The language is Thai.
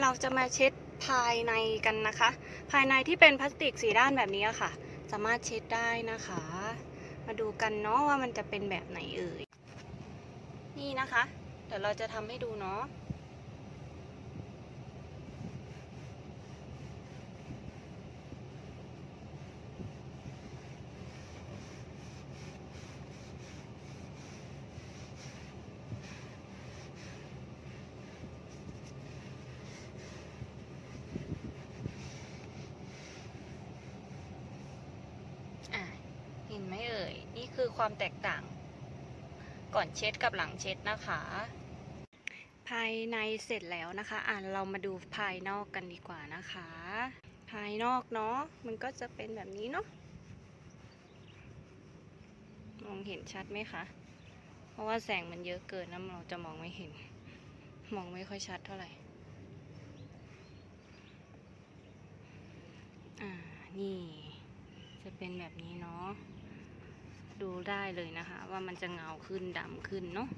เราจะมาเช็ดภายในกันนะคะ ภายในที่เป็นพลาสติกสีด้านแบบนี้ค่ะ สามารถเช็ดได้นะคะ มาดูกันเนาะว่ามันจะเป็นแบบไหนเอ่ยนี่นะคะ เดี๋ยวเราจะทำให้ดูเนาะ อะเห็นไหมเอ่ย นี่คือความแตกต่าง ก่อนเช็ดกับหลังเช็ดนะคะ ภายในเสร็จแล้วนะคะ อะเรามาดูภายนอกกันดีกว่านะคะ ภายนอกเนาะมันก็จะเป็นแบบนี้เนาะมองเห็นชัดไหมคะ เพราะว่าแสงมันเยอะเกินนะเราจะมองไม่เห็น มองไม่ค่อยชัดเท่าไหร่ อ่า นี่ จะเป็นแบบนี้เนาะดูได้เลยนะคะ ว่ามันจะเงาขึ้นดำขึ้นเนาะ